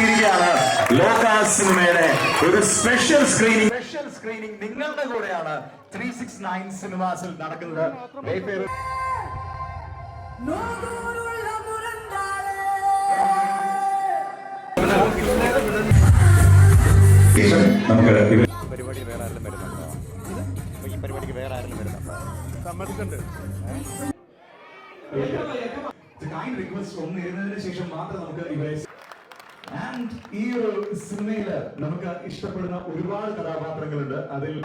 എത്തിയിരിക്കുകയാണ് ലോക സിനിമയുടെ ഒരു സ്പെഷ്യൽ സ്ക്രീനിങ് സ്പെഷ്യൽ സ്ക്രീനിങ് നിങ്ങളുടെ കൂടെയാണ്. ത്രീ സിക്സ് നയൻ സിനിമാസിൽ നടക്കുന്നത്. നമുക്ക് പരിപാടി വേറെ ആരെങ്കിലും വരുന്നുണ്ടോ? അപ്പൊ ഈ പരിപാടിക്ക് വേറെ ആരെങ്കിലും വരുന്നുണ്ടോ? സമ്മതിക്കുന്നുണ്ട് റിക്വസ്റ്റ് ഒന്ന് ഇരുന്നതിന് ശേഷം മാത്രം നമുക്ക് ഇവരെ ആൻഡ് ഈ ഒരു സിനിമയിൽ നമുക്ക് ഇഷ്ടപ്പെടുന്ന ഒരുപാട് കഥാപാത്രങ്ങളുണ്ട്. അതിൽ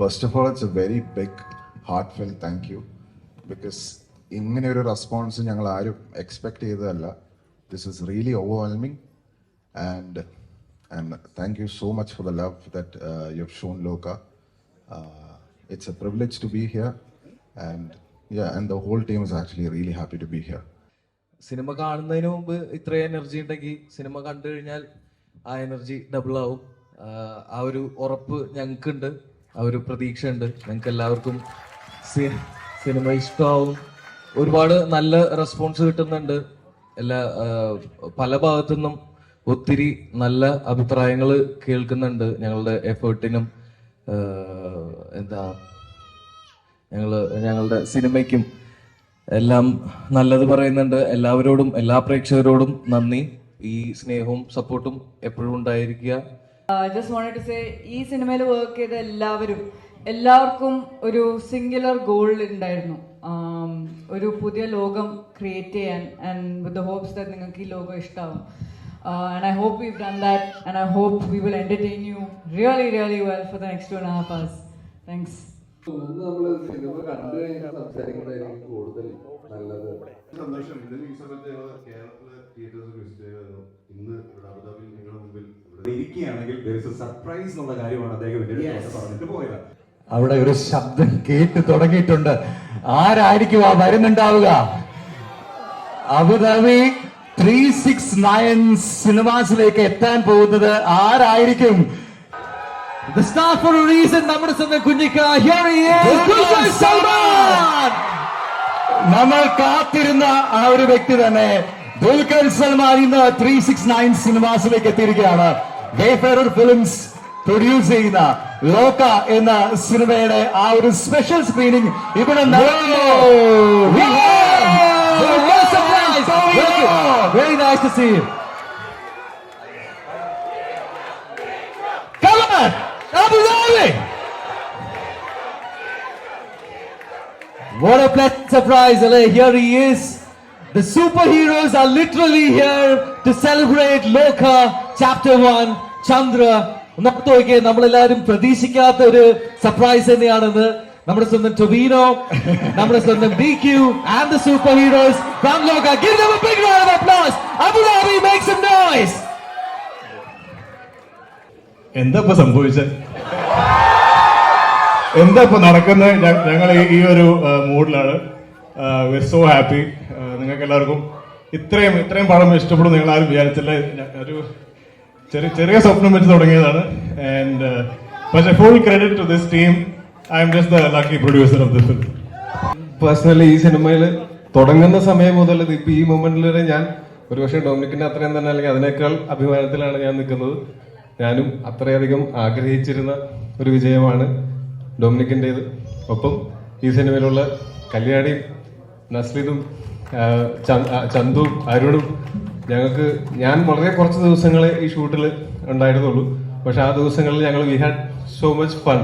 first of all it's a very big heartfelt thank you because ഇങ്ങനെ ഒരു റെസ്പോൺസ് ഞങ്ങൾ ആരും എക്സ്പെക്ട് ചെയ്തതല്ല. This is really overwhelming and and thank you so much for the love that you have shown Lokah it's a privilege to be here. And yeah and the whole team is actually really happy to be here. സിനിമ കാണുന്നതിന് മുമ്പ് ഇത്രയും energy ഉണ്ടെങ്കിൽ cinema കണ്ടു കഴിഞ്ഞാൽ ആ energy double ആവും. ആ ഒരു ഉറപ്പ് ഞങ്ങൾക്കുണ്ട്. ആ ഒരു പ്രതീക്ഷയുണ്ട്. ഞങ്ങൾക്ക് എല്ലാവർക്കും സിനിമ ഇഷ്ടമാവും. ഒരുപാട് നല്ല റെസ്പോൺസ് കിട്ടുന്നുണ്ട്. എല്ലാ പല ഭാഗത്തുനിന്നും ഒത്തിരി നല്ല അഭിപ്രായങ്ങൾ കേൾക്കുന്നുണ്ട് ഞങ്ങളുടെ എഫേർട്ടിനും എന്താ ഞങ്ങൾ ഞങ്ങളുടെ സിനിമയ്ക്കും എല്ലാം നല്ലത് പറയുന്നുണ്ട്. എല്ലാവരോടും എല്ലാ പ്രേക്ഷകരോടും നന്ദി. ഈ സ്നേഹവും സപ്പോർട്ടും എപ്പോഴും ഉണ്ടായിരിക്കുക. ജസ്റ്റ് ടു സേ ഈ സിനിമയിൽ വർക്ക് ചെയ്ത എല്ലാവരും എല്ലാവർക്കും ഒരു സിംഗുലർ ഗോൾ ഉണ്ടായിരുന്നു. Um, ഒരു പുതിയ ലോകം ക്രിയേറ്റ് ചെയ്യാൻ and with the hopes that നിങ്ങൾക്ക് ഈ ലോകം ഇഷ്ടമാവും and I hope you done that and I hope we will entertain you really really well for the next two and half hours thanks നമ്മൾ സിനിമ കണ്ടു കഴിഞ്ഞാൽ സംസാരിക്കുന്നതായിരിക്കും കൂടുതൽ നല്ലത്. സന്തോഷം. ഇന്നലെ ഈ സമയത്ത് ഞങ്ങൾ കേരളത്തിലെ തിയേറ്റേഴ്സ് വിസിറ്റ് ചെയ്തായിരുന്നു ഇന്ന് ഇവിടെ അബുദാബിയിൽ നിങ്ങളുടെ മുമ്പിൽ ഇവിടെ ഇരിക്കുകയാണെങ്കിൽ സർപ്രൈസ് എന്നുള്ള കാര്യമാണ് അദ്ദേഹം പറഞ്ഞിട്ട് പോയത്. അവിടെ ഒരു ശബ്ദം കേട്ട് തുടങ്ങിയിട്ടുണ്ട്. ആരായിരിക്കും ആ വരുന്നുണ്ടാവുക? Abu Dhabi three six nine സിനിമാസിലേക്ക് എത്താൻ പോകുന്നത് ആരായിരിക്കും? The star for a reason നമ്മുടെ സ്വന്തം Kunjikka. Here he is Salman നമ്മൾ കാത്തിരുന്ന ആ ഒരു വ്യക്തി തന്നെ. ദുൽഖർ സൽമാൻ ഇന്ന് ത്രീ സിക്സ് നയൻ സിനിമാസിലേക്ക് എത്തിയിരിക്കുകയാണ്. വേഫെയർ ഫിലിംസ് പ്രൊഡ്യൂസ് ചെയ്യുന്ന ലോക എന്ന സിനിമയുടെ ആ ഒരു സ്പെഷ്യൽ സ്ക്രീനിങ് ഇവിടെ nice to see you. Come on! Abu Dhabi! What a pleasant surprise, Ale. Here he is. The superheroes are literally here to celebrate Loka Chapter 1, Chandra. നമുക്ക് നോക്കിയേ നമ്മളെല്ലാരും പ്രതീക്ഷിക്കാത്ത ഒരു സർപ്രൈസ് തന്നെയാണെന്ന് നമ്മുടെ സ്വന്തം ടൊബീനോ നമ്മുടെ സ്വന്തം D Q and the super heroes from Lokah give them a big round of applause Abu Dhabi make some noise എന്താ ഇപ്പൊ സംഭവിച്ചത് എന്താ ഇപ്പൊ നടക്കുന്നത് ഞങ്ങൾ ഈ ഒരു മൂഡിലാണ്. വി സോ ഹാപ്പി നിങ്ങൾക്ക് എല്ലാവർക്കും ഇത്രയും ഇത്രയും പടം ഇഷ്ടപ്പെടും നിങ്ങൾ ആരും വിചാരിച്ചില്ല ഒരു ചെറിയ ചെറിയ സ്വപ്നം വെച്ച് തുടങ്ങിയതാണ്. ആൻഡ് പക്ഷേ full credit to this team I'm just the lucky producer of this film personally ഈ സിനിമയിൽ തുടങ്ങുന്ന സമയം മുതൽ ഇപ്പൊ ഈ മൊമെന്റിൽ ഞാൻ ഒരുപക്ഷെ ഡൊമിനിക്കിന്റെ അത്രയും തന്നെ അല്ലെങ്കിൽ അതിനേക്കാൾ അഭിമാനത്തിലാണ് ഞാൻ നിൽക്കുന്നത്. ഞാനും അത്രയധികം ആഗ്രഹിച്ചിരുന്ന ഒരു വിജയമാണ് ഡൊമിനിക്കിന്റെത് ഒപ്പം ഈ സിനിമയിലുള്ള കല്യാണിയും നസ്ലിതും ചന്തും അരുണും ഞങ്ങൾക്ക് ഞാൻ വളരെ കുറച്ച് ദിവസങ്ങളെ ഈ ഷൂട്ടിൽ ഉണ്ടായിരുന്നുള്ളൂ. പക്ഷെ ആ ദിവസങ്ങളിൽ ഞങ്ങൾ we had so much fun.